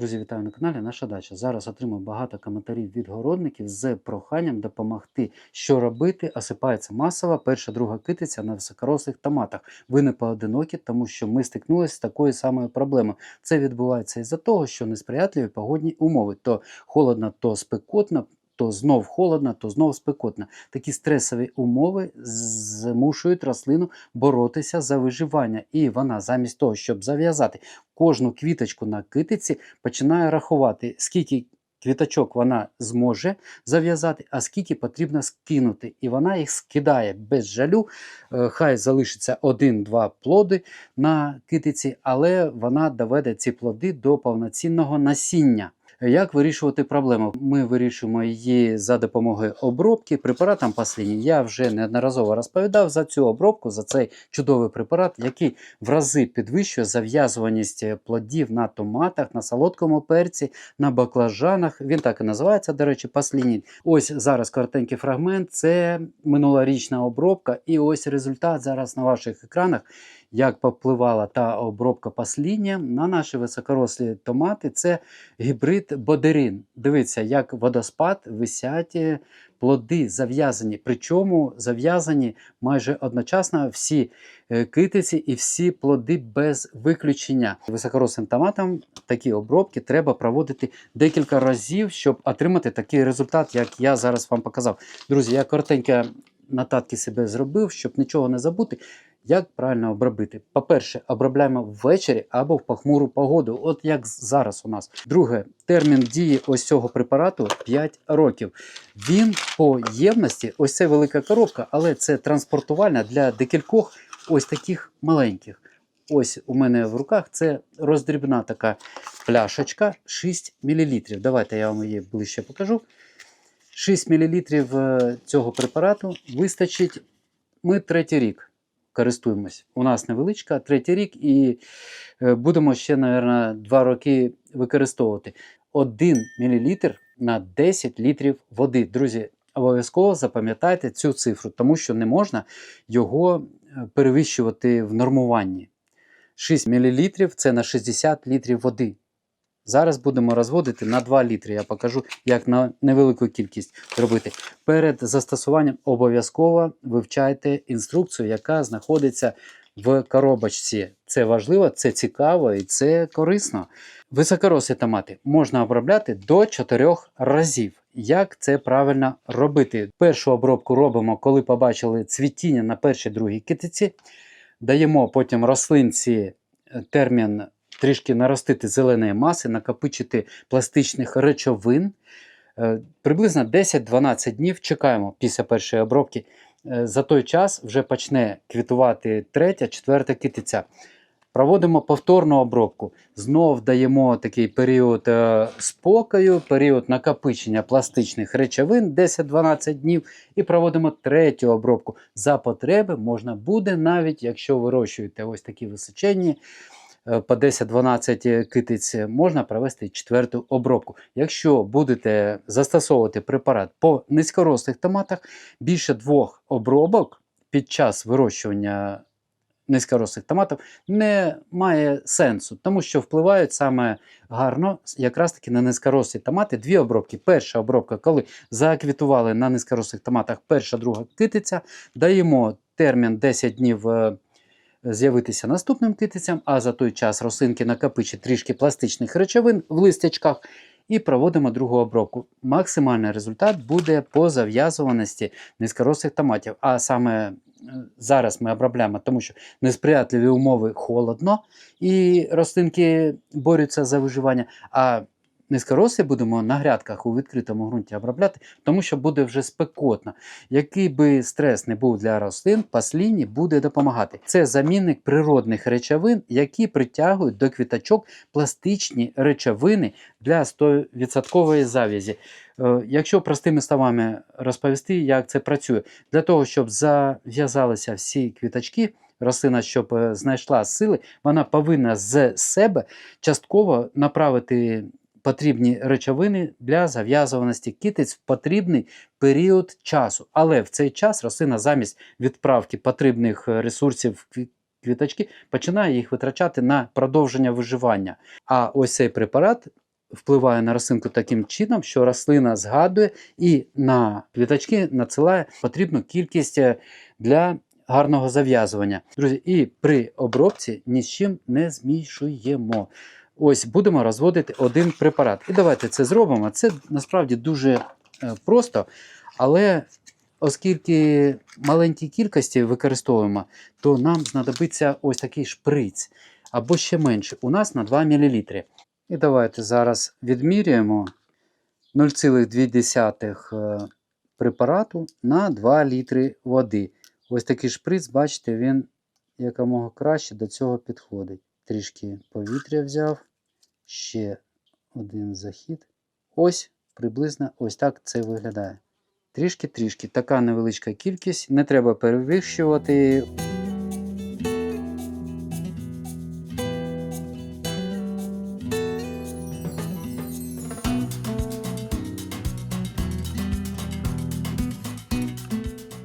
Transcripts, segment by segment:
Друзі, вітаю на каналі Наша Дача. Зараз отримав багато коментарів від городників з проханням допомогти, що робити. Осипається масово перша друга китиця на високорослих томатах. Ви не поодинокі, тому що ми стикнулися з такою самою проблемою. Це відбувається із-за того, що несприятливі погодні умови. То холодно, то спекотно. То знов холодно, то знов спекотно. Такі стресові умови змушують рослину боротися за виживання. І вона, замість того, щоб зав'язати кожну квіточку на китиці, починає рахувати, скільки квіточок вона зможе зав'язати, а скільки потрібно скинути. І вона їх скидає без жалю. Е, Хай залишиться один-два плоди на китиці, але вона доведе ці плоди до повноцінного насіння. Як вирішувати проблему? Ми вирішуємо її за допомогою обробки препаратом пасліні. Я вже неодноразово розповідав за цю обробку, за цей чудовий препарат, який в рази підвищує зав'язуваність плодів на томатах, на солодкому перці, на баклажанах. Він так і називається, до речі, паслінін. Ось зараз коротенький фрагмент. Це минулорічна обробка, і ось результат зараз на ваших екранах як попливала та обробка пасління на наші високорослі томати. Це гібрид бодерин. Дивіться, як водоспад висять е, плоди зав'язані. Причому зав'язані майже одночасно всі е, китиці і всі плоди без виключення. Високорослим томатам такі обробки треба проводити декілька разів, щоб отримати такий результат, як я зараз вам показав. Друзі, я коротенько нотатки себе зробив, щоб нічого не забути. Як правильно обробити? По-перше, обробляємо ввечері або в похмуру погоду, от як зараз у нас. Друге, термін дії ось цього препарату 5 років. Він по ємності, ось це велика коробка, але це транспортувальна для декількох ось таких маленьких. Ось у мене в руках це роздрібна така пляшечка 6 мл. Давайте я вам її ближче покажу. 6 мл цього препарату вистачить. Ми третій рік користуємось. У нас невеличка, третій рік, і е, будемо ще, мабуть, два роки використовувати. 1 мл на 10 літрів води. Друзі, обов'язково запам'ятайте цю цифру, тому що не можна його е, перевищувати в нормуванні. 6 мл це на 60 літрів води. Зараз будемо розводити на 2 літри. Я покажу, як на невелику кількість робити. Перед застосуванням обов'язково вивчайте інструкцію, яка знаходиться в коробочці. Це важливо, це цікаво і це корисно. Високорослі томати можна обробляти до 4 разів. Як це правильно робити? Першу обробку робимо, коли побачили цвітіння на першій другій китиці. Даємо потім рослинці термін трішки наростити зеленої маси, накопичити пластичних речовин. Е, приблизно 10-12 днів чекаємо після першої обробки. Е, за той час вже почне квітувати третя, четверта китиця. Проводимо повторну обробку. Знов даємо такий період е, спокою, період накопичення пластичних речовин 10-12 днів, і проводимо третю обробку. За потреби можна буде, навіть якщо вирощуєте ось такі височенні Е, по 10-12 китиць можна провести четверту обробку. Якщо будете застосовувати препарат по низькорослих томатах, більше двох обробок під час вирощування низькорослих томатів не має сенсу, тому що впливають саме гарно якраз таки на низькорослі томати. Дві обробки. Перша обробка, коли заквітували на низькорослих томатах перша, друга китиця, даємо термін 10 днів. З'явитися наступним китицям, а за той час рослинки накопичать трішки пластичних речовин в листячках і проводимо другу обробку. Максимальний результат буде по зав'язуваності низькорослих томатів. А саме е, зараз ми обробляємо, тому що несприятливі умови холодно і рослинки борються за виживання. а Низькорослі будемо на грядках у відкритому ґрунті обробляти, тому що буде вже спекотно. Який би стрес не був для рослин, пасліні буде допомагати. Це замінник природних речовин, які притягують до квіточок пластичні речовини для 100% зав'язі. Е, якщо простими словами розповісти, як це працює, для того, щоб зав'язалися всі квіточки. Рослина, щоб е, знайшла сили, вона повинна з себе частково направити потрібні речовини для зав'язуваності китиць в потрібний період часу. Але в цей час рослина замість відправки потрібних е, ресурсів квіточки починає їх витрачати на продовження виживання. А ось цей препарат впливає на рослинку таким чином, що рослина згадує і на квіточки надсилає потрібну кількість е, для гарного зав'язування. Друзі, і при обробці ні з чим не змішуємо. Ось будемо розводити один препарат. І давайте це зробимо. Це насправді дуже е, просто, але оскільки маленькі кількості використовуємо, то нам знадобиться ось такий шприц або ще менше. У нас на 2 мл. І давайте зараз відміряємо 0,2 е, препарату на 2 літри води. Ось такий шприц, бачите, він якомога краще до цього підходить. Трішки повітря взяв, ще один захід. Ось приблизно ось так це виглядає. Трішки-трішки. Така невеличка кількість, не треба перевищувати.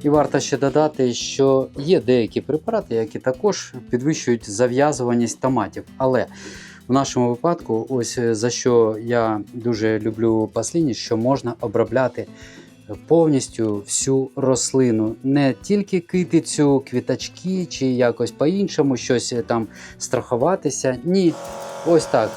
І варто ще додати, що є деякі препарати, які також підвищують зав'язуваність томатів. Але в нашому випадку, ось е, за що я дуже люблю пасліні, що можна обробляти повністю всю рослину, не тільки китицю, квіточки чи якось по-іншому щось е, там страхуватися. Ні, ось так.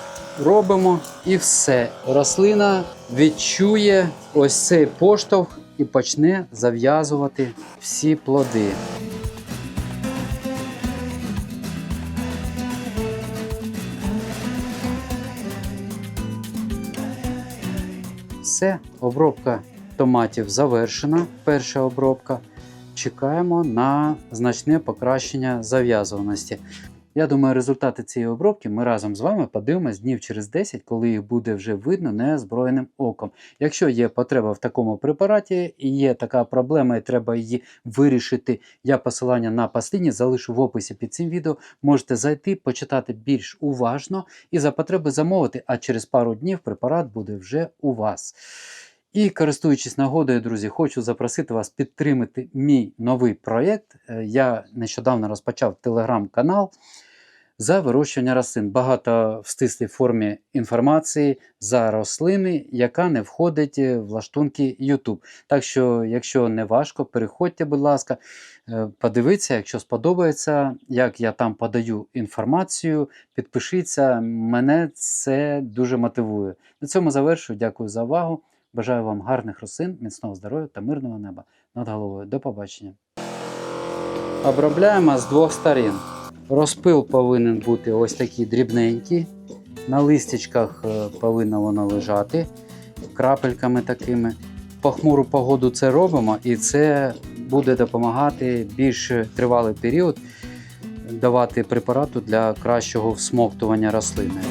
Робимо і все. Рослина відчує ось цей поштовх і почне зав'язувати всі плоди. Все, обробка томатів завершена. Перша обробка. Чекаємо на значне покращення зав'язуваності. Я думаю, результати цієї обробки ми разом з вами подивимось днів через 10, коли їх буде вже видно неозброєним оком. Якщо є потреба в такому препараті і є така проблема, і треба її вирішити, я посилання на пасліні залишу в описі під цим відео. Можете зайти, почитати більш уважно і за потреби замовити, а через пару днів препарат буде вже у вас. І користуючись нагодою, друзі, хочу запросити вас підтримати мій новий проєкт. Е, Я нещодавно розпочав телеграм-канал за вирощування рослин. Багато в стислій формі інформації за рослини, яка не входить в лаштунки YouTube. Так що, якщо не важко, переходьте, будь ласка, е, подивіться, якщо сподобається, як я там подаю інформацію, підпишіться. Мене це дуже мотивує. На цьому завершую. Дякую за увагу. Бажаю вам гарних рослин, міцного здоров'я та мирного неба над головою. До побачення. Обробляємо з двох сторін. Розпил повинен бути ось такий дрібненький. На листячках е, повинно воно лежати крапельками такими. Похмуру погоду це робимо, і це буде допомагати більш тривалий період давати препарату для кращого всмоктування рослини.